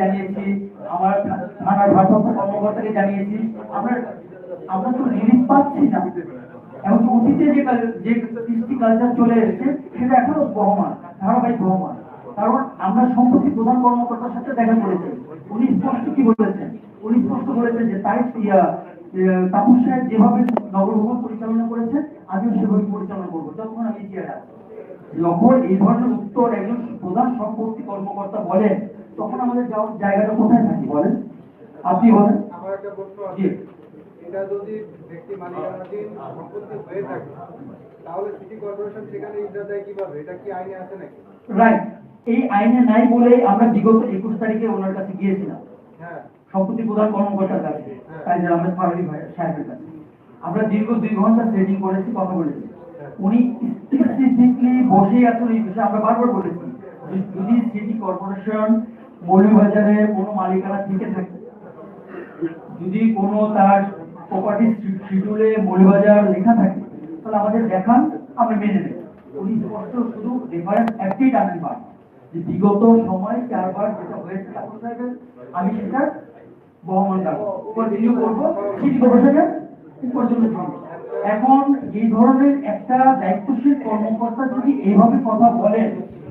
জানিয়েছি, আমার থানার ভারপ্রাপ্ত কর্মকর্তাকে জানিয়েছি, আমরা আমরা তো রিলিফ পাচ্ছি না। এবং অতীতে যে যে কৃষ্টি কালচার চলে এসেছে, সেটা এখনও বহমান, ধারাবাহিক বহমান। কারণ আমরা সম্প্রতি প্রধান কর্মকর্তার সাথে দেখা করেছি। উনি স্পষ্ট কি বলেছেন? উনি স্পষ্ট বলেছেন যে তাই তাপস সাহেব যেভাবে নগর ভবন পরিচালনা করেছেন, আমিও সেভাবে পরিচালনা করব। যখন আমি চেয়ার যখন এই ধরনের উত্তর একজন প্রধান সম্পত্তি কর্মকর্তা বলেন তখন আমাদের যাওয়ার জায়গাটা কোথায় থাকে বলেন? আপনি বলেন। আমার একটা প্রশ্ন আছে। এটা যদি ব্যক্তি মালিকানাধীন সম্পত্তি হয়ে থাকে তাহলে সিটি কর্পোরেশন সেখানে ইজারা দেয় কীভাবে? এটা কি আইনে আছে নাকি? রাইট এই আইনে নাই বলেই আমরা বিগত একুশ তারিখে ওনার কাছে গিয়েছিলাম। হ্যাঁ। সম্পত্তি প্রধান কর্মকর্তার কাছে কাজী আহমেদ ফারুকি সাহেবের কাছে। আমরা দীর্ঘ দুই ঘণ্টা সেটিং করেছি কথা বলেছি। উনি স্পেসিফিকলি বসে আছেন এই বিষয়ে আমরা বারবার বলেছি যদি সিটি কর্পোরেশন মৌলভীবাজারে কোনো মালিকানা থেকে থাকে যদি কোনো তার প্রপার্টি শিডিউলে মৌলবাজার লেখা থাকে, তাহলে আমাদের দেখান, আমরা মেনে নেব উনি স্পষ্ট শুধু রেফারেন্স একটাই যে বিগত সময় চারবার যেটা হয়েছে আমি সেটা বহমান কন্টিনিউ করব। এখন এই ধরনের একটা দায়িত্বশীল কর্মকর্তা যদি এইভাবে কথা বলেন,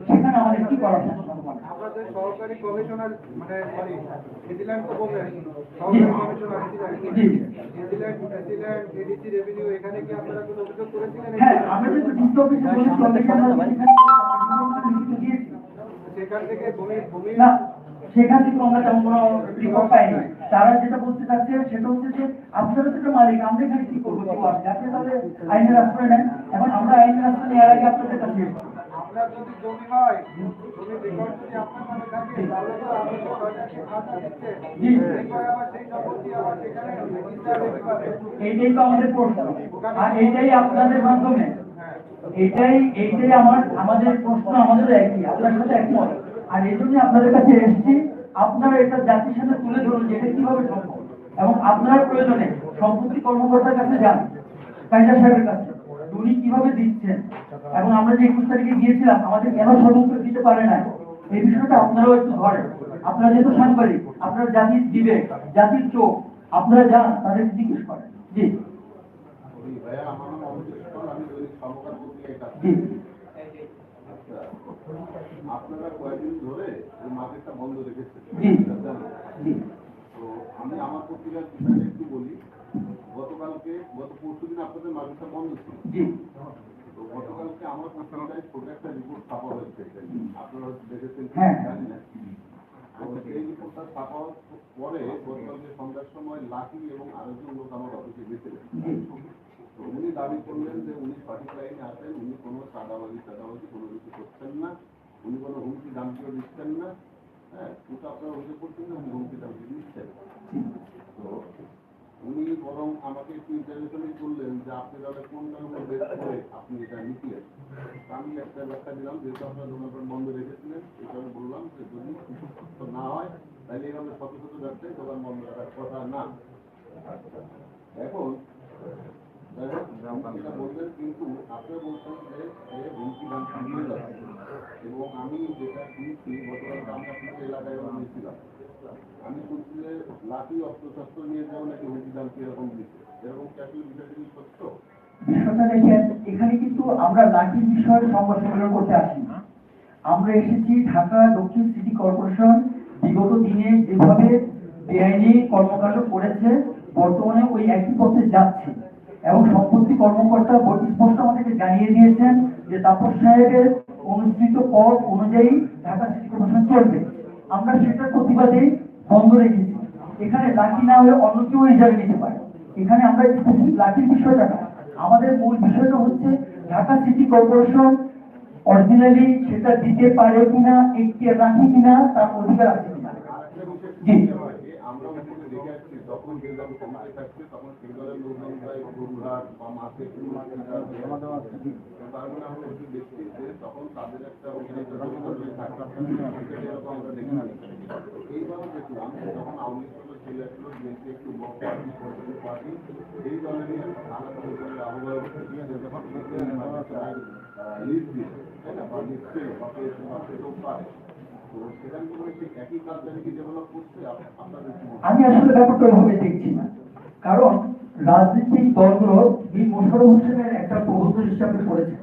সেখানে আমাদের কি থাকে? আপনাদের সহকারী কমিশনার মানে সরি ভিজিল্যান্ড তো বললেন সহকারী কমিশনার। ভিজিল্যান্ড প্রেসিডেন্ট এডিসি রেভিনিউ এখানে কি আপনারা কোনো অভিযোগ করেছিলেন? হ্যাঁ আমরা আমরা সেখানে থেকে ভূমি ভূমি সেখান থেকে আমরা কোনো রিপোর্ট পাইনি। তারা যেটা বলতে চাচ্ছে সেটা হচ্ছে যে আপনারা তো মালিক আমরা এখানে কি করব? আপনি তাহলে আইনের আশ্রয় নেন। এখন আমরা আইনের আশ্রয় নেওয়ার আগে আপনাদের কাছে। আপনার যদি জমি হয় রেকর্ড যদি আপনার নামে থাকে তাহলে তো আপনি তো সরকারকে খাতা দিচ্ছে আবার সেই সম্পত্তি আবার সেখানে রেজিস্টার হতে পারে। এইটাই তো আমাদের প্রশ্ন। আর এইটাই আপনাদের মাধ্যমে। হ্যাঁ। এইটাই আমার আমাদের প্রশ্ন আমাদের একই আপনার সাথে একমত। আর এই জন্য আপনাদের কাছে এসেছি আপনারা এটা জাতির সাথে তুলে ধরুন যে এটা কীভাবে সম্ভব। এবং আপনার প্রয়োজনে সম্পত্তি কর্মকর্তার কাছে যান কাইজার সাহেবের কাছে। উনি কীভাবে দিচ্ছেন? এবং আমরা যে একুশ তারিখে গিয়েছিলাম আমাদের কেন সদস্য দিতে পারে না এই বিষয়টা আপনারাও একটু ধরেন। আপনারা যেহেতু সাংবাদিক আপনারা জাতির দিবে জাতির চোখ আপনারা যান তাদের জিজ্ঞেস করেন। জি। আপনারা কয়েকদিন ধরে মার্কেটটা বন্ধ রেখেছেন। জি। জানেন? জি। তো আমি আমার পত্রিকার একটু বলি। গত পরশু দিন আপনাদের মার্কেটটা বন্ধ ছিল। জি। গতকালকে আমার পত্রিকায় ছোট একটা রিপোর্ট ছাপা হয়েছে। আপনারা দেখেছেন হ্যাঁ। জানি না এই রিপোর্টটা ছাপা পরে গতকালকে সন্ধ্যার সময় লাকি এবং আরেকজন লোক আমার অফিসে গেছিলেন উনি দাবি করলেন যে উনি সঠিক লাইনে আছেন উনি কোনো চাঁদাবাজি চাঁদাবাজি কোনো কিছু করছেন না। উনি কোনো হুমকি দামকিও দিচ্ছেন না। হ্যাঁ কিন্তু আপনারা অভিযোগ করছেন উনি হুমকি দামকি দিচ্ছেন। তো উনি বরং আমাকে একটু ইন্টারভিউশনই করলেন যে আপনি তাহলে কোনটার উপর বেশ করে আপনি এটা নিচ্ছিলেন আমি একটা ব্যাখ্যা দিলাম, যেহেতু আপনার দোকানপাট বন্ধ রেখেছিলেন, এই কারণে বললাম যে যদি সুস্থ না হয়, তাহলে এইভাবে শত শত ব্যবসায়ী দোকান বন্ধ রাখার কথা না। এখন বললেন, কিন্তু আপনি বলছেন যে হুমকি দামকি দিয়ে যাচ্ছে। এবং আমি যেটা শুনছি, গতকালকে আমি আপনাদের এলাকায় গিয়েছিলাম আমি শুনছি লাঠি অস্ত্রশস্ত্র নিয়ে যাও নাকি হুমকি দামকি এরকম দিচ্ছে এরকম কি সত্য? বিষয়টা দেখেন, এখানে কিন্তু আমরা বিষয়ে সংবাদ সম্মেলন করতে আসি না। আমরা এসেছি ঢাকা দক্ষিণ সিটি কর্পোরেশন বিগত দিনে যেভাবে বেআইনি কর্মকাণ্ড করেছে, বর্তমানে ওই একই পথে যাচ্ছে। এবং সম্পত্তি কর্মকর্তা স্পষ্ট আমাদেরকে জানিয়ে দিয়েছেন যে তাপস সাহেবের অনুষ্ঠিত পথ অনুযায়ী ঢাকা সিটি কর্পোরেশন চলবে। আমরা সেটার প্রতিবাদেই বন্ধ রেখেছি। এখানে লাকি না হলে অন্য কেউ এই জায়গায় নিতে পারে। এখানে আমরা লাকির বিষয়টা না। আমাদের মূল বিষয়টা হচ্ছে ঢাকা সিটি কর্পোরেশন অরিজিনালি সেটা দিতে পারে কিনা একটি রাখি কিনা, তার অধিকার আছে কিনা। জি। কি হয়, যে আমরা ওখানে দেখে আসছি যখন যে দল ক্ষমতায় থাকছে তখন সেই দলের লোকজন প্রায় গরুহাট বা মাছের তার মানে আমরা একটু দেখছি যে তখন তাদের একটা ওখানে একটা জনগণের থাকে সেটা এরকম আমরা দেখি এইভাবে দেখলাম যে যখন আওয়ামী লীগ ছিল ছিল ছিল বিএনপি একটু বড় পার্টি কর্পোরেট পার্টি। এই দলেরই আলাদা করে আহ্বায়ক দিয়ে যখন লিস্ট দিয়ে তাই না? বা লিস্ট ছিল বা পেয়েছে বা পেতেও পারে। আমি আসলে ব্যাপারটা ওইভাবে দেখছি না। কারণ রাজনৈতিক দলগুলো বীর মোশারফ হোসেনের একটা প্রবন্ধ হিসাবে করেছে।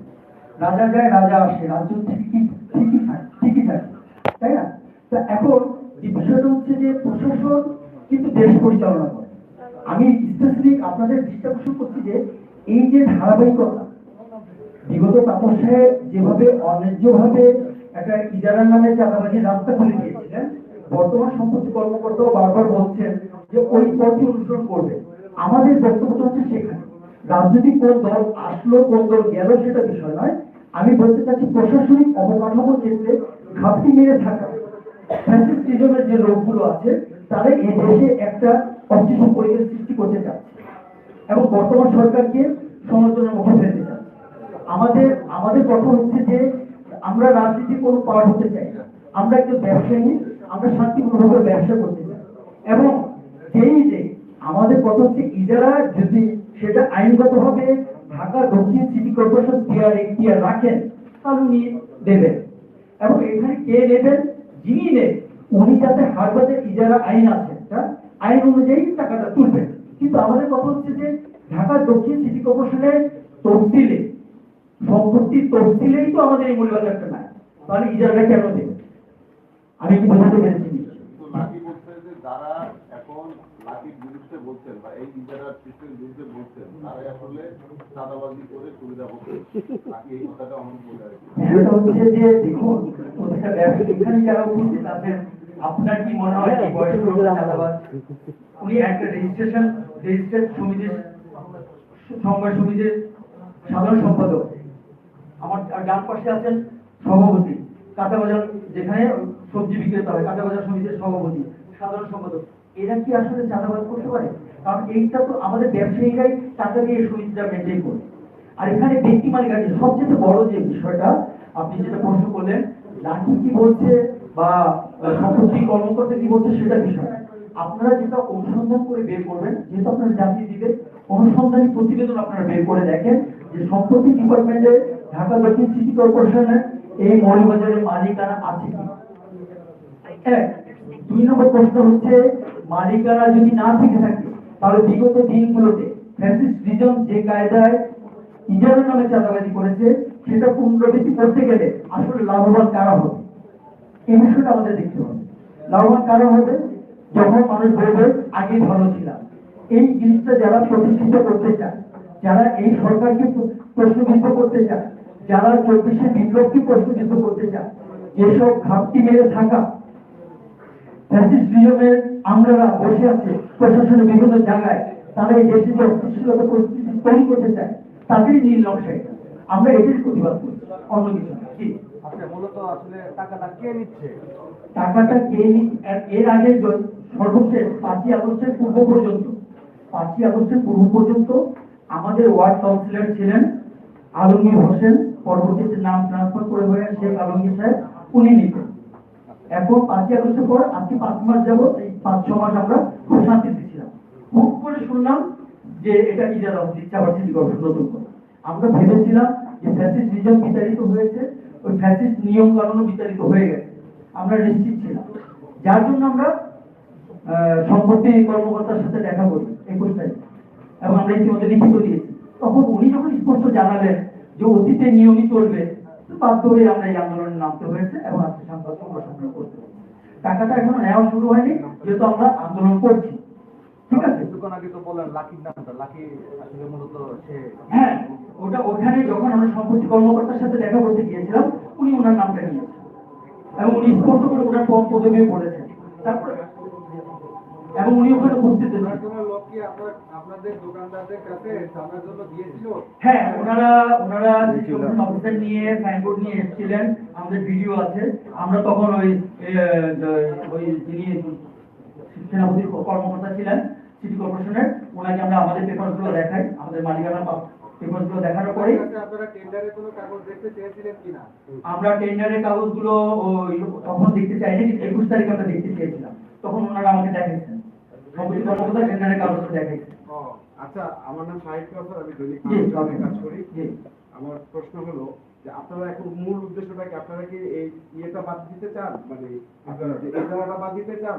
রাজা যায়, রাজা আসে রাজ্য ঠিকই ঠিকই থাকে ঠিকই থাকে, তাই না? তো এখন এই বিষয়টা হচ্ছে যে প্রশাসন কিন্তু দেশ পরিচালনা করে। আমি স্পেসিফিক আপনাদের দৃষ্টি আকর্ষণ করছি যে এই যে ধারাবাহিকতা, বিগত তাপসে যেভাবে অন্যায্যভাবে একটা ইজারার নামে চাঁদাবাজি রাস্তা খুলে দিয়েছিলেন, বর্তমান সম্পত্তি কর্মকর্তাও বারবার বলছেন যে ওই পথই অনুসরণ করবে। আমাদের বক্তব্যটা হচ্ছে সেখানে। রাজনৈতিক কোন দল আসলো, কোন দল গেল সেটা বিষয় নয়। আমি বলতে চাচ্ছি প্রশাসনিক অবকাঠামোর ক্ষেত্রে ঘাপটি মেরে থাকা। ফ্যাসিস্টিজমের যে লোকগুলো আছে, তারা এই দেশে একটা অস্থির পরিবেশ সৃষ্টি করতে চাচ্ছে এবং বর্তমান সরকারকে সমালোচনার মুখে ফেলতে চাচ্ছে। আমাদের আমাদের কথা হচ্ছে যে আমরা রাজনীতির কোনো পার্ট হতে চাই না। আমরা একজন ব্যবসায়ী, আমরা শান্তিপূর্ণভাবে ব্যবসা করতে চাই। এবং সেই যে আমাদের কথা হচ্ছে ইজারা, যদি সেটা আইনগতভাবে ঢাকা দক্ষিণ সিটি কর্পোরেশন দেওয়ার এখতিয়ার রাখেন, তাহলে উনি দেবেন। এবং এখানে কে নেবেন? যিনি নেন উনি যাতে হারবাদের ইজারা আইন আছে আইন অনুযায়ী টাকাটা তুলবেন। কিন্তু আমাদের কথা হচ্ছে যে ঢাকা দক্ষিণ সিটি কর্পোরেশনের তহসিলে সম্পত্তির তহসিলেই তো আমাদের এই মূল্যবাজারটা নাই। তাহলে ইজারাটা কেন দেবে? আমি কি বোঝাতে পেরেছি? যারা এখন লাকির বিরুদ্ধে বলছেন বা এই ইজারার সিস্টেমের বিরুদ্ধে বলছেন তারাই আসলে চাঁদাবাজি করে সুবিধা করছে লাকি এই কথাটা আমার বলে আর হচ্ছে যে দেখুন প্রত্যেকটা ব্যবসা এখানে যারা উপস্থিত আছেন আপনার কি মনে হয় এই বয়স চাঁদাবাজ? উনি একটা রেজিস্ট্রেশন রেজিস্ট্রেড সমিতির সংবাদ সমিতির সাধারণ সম্পাদক। আমার ডান পাশে আছেন সভাপতি কাঁচাবাজার যেখানে সবজি বিক্রেতা হয় কাঁচাবাজার সমিতির সভাপতি, সাধারণ সম্পাদক। এরা কি আসলে চাঁদাবাজ করতে পারে? কারণ এইটা তো আমাদের ব্যবসায়ীরাই টাকা দিয়ে সমিতিটা মেনটেন করে। আর এখানে ব্যক্তি মালিকানা সবচেয়ে বড় যে বিষয়টা, আপনি যেটা প্রশ্ন করলেন, লাঠি কি বলছে বা সম্পত্তি কর্মকর্তা কি বলছে সেটা বিষয়। আপনারা যেটা অনুসন্ধান করে বের করবেন, যেহেতু আপনারা জানিয়ে দিবেন, অনুসন্ধানী প্রতিবেদন আপনারা বের করে দেখেন যে সম্পত্তি ডিপার্টমেন্টে ঢাকা দক্ষিণ সিটি কর্পোরেশনের এই মৌলবাজারের মালিকানা আছে কি? এক দুই নম্বর প্রশ্ন হচ্ছে, মালিকানা যদি না থেকে থাকে, তাহলে বিগত দিনগুলোতে ফ্যাসিস্ট রিজন যে কায়দায় ইজারার নামে চাঁদাবাজি করেছে, সেটা পুনরাবৃত্তি করতে গেলে আসলে লাভবান কারা হবে? এই বিষয়টা আমাদের দেখতে হবে। লাভবান কারা হবে? যখন মানুষ বলবে, আগে ভালো ছিলাম। এই জিনিসটা যারা প্রতিষ্ঠিত করতে চায়, যারা এই সরকারকে প্র- প্রশ্নবিদ্ধ করতে চায় যারা চব্বিশে বিপ্লবকে প্রশ্নবিদ্ধ করতে চায় যেসব ঘাপটি মেরে থাকা ফ্যাসিস্ট নিয়মের আমলারা বসে আছে প্রশাসনের বিভিন্ন জায়গায় তারা এই দেশে যে অস্থিতিশীলতা পরিস্থিতি তৈরি করতে চায় নীল নকশা আমরা এটির প্রতিবাদ করি। অন্য কিছু জি। আচ্ছা টাকাটা কে নিচ্ছে? টাকাটা কে নি- এর- আগে সর্বশেষ পাঁচই আগস্টের পূর্ব পর্যন্ত পাঁচই আগস্টের পূর্ব পর্যন্ত আমাদের ওয়ার্ড কাউন্সিলর ছিলেন আলমগীর হোসেন পরবর্তীতে নাম ট্রান্সফার করে হয়ে শেখ আলমগীর সাহেব উনি নিতেন। এখন পাঁচই আগস্টের পর আজকে পাঁচ মাস যাবত এই পাঁচ, ছ মাস আমরা খুব শান্তিতে ছিলাম হুট করে শুনলাম যে এটা ইজারা হচ্ছে আবার সিটি কর্পোরেশন নতুন করে আমরা ভেবেছিলাম যে ফ্যাসিস্ট নিয়ম বিতাড়িত হয়েছে, ওই ফ্যাসিস্ট নিয়ম কানুনও বিতাড়িত হয়ে গেছে। আমরা নিশ্চিত ছিলাম। যার জন্য আমরা সম্পত্তি কর্মকর্তার সাথে দেখা করি, একুশ তারিখ। এবং আমরা ইতিমধ্যে লিখিত দিয়েছি। তখন উনি যখন স্পষ্ট জানালেন যে অতীতে নিয়মই চলবে বাধ্য হয়ে আমরা এই আন্দোলনে নামতে হয়েছে এবং আজকে সংবাদ সম্মেলন করতে হয়েছে টাকাটা এখনও নেওয়া শুরু হয়নি যেহেতু আমরা আন্দোলন করছি। ঠিক আছে? কিছুক্ষণ আগে তো বললেন লাকির নামটা লাকি আসলে মূলত সে হ্যাঁ ওটা ওখানে যখন আমরা সম্পত্তি কর্মকর্তার সাথে দেখা করতে গিয়েছিলাম উনি ওনার নামটা নিয়েছেন। এবং উনি স্পষ্ট করে ওনার পদ পদবিও বলেছেন। তারপরে এবং উনি ওখানে উপস্থিত আপনাদের দোকানদারদের কাছে জানার জন্য দিয়েছিল? হ্যাঁ ওনারা ওনারা অফিসার নিয়ে সাইনবোর্ড নিয়ে এসেছিলেন। আমাদের ভিডিও আছে। আমরা তখন ওই ওই যিনি সেনাপতির কর্মকর্তা ছিলেন সিটি কর্পোরেশনের ওনাকে আমরা আমাদের পেপারগুলো দেখাই। আমাদের মালিকানা পেপারগুলো দেখানোর পরেই আপনার আপনারা টেন্ডারে কোনো কাগজ দেখতে চেয়েছিলেন কিনা? আমরা টেন্ডারের কাগজগুলো তখন দেখতে চাইনি একুশ তারিখ আমরা দেখতে চেয়েছিলাম। তখন ওনারা আমাকে দেখাইছেন। আচ্ছা আমার নাম আমি দৈনিক কাজ করি। আমার প্রশ্ন হলো যে আপনারা এখন মূল উদ্দেশ্যটা কি আপনারা কি এই ইয়েটা বাদ দিতে চান? মানে আপনারা এই ধারাটা বাদ দিতে চান?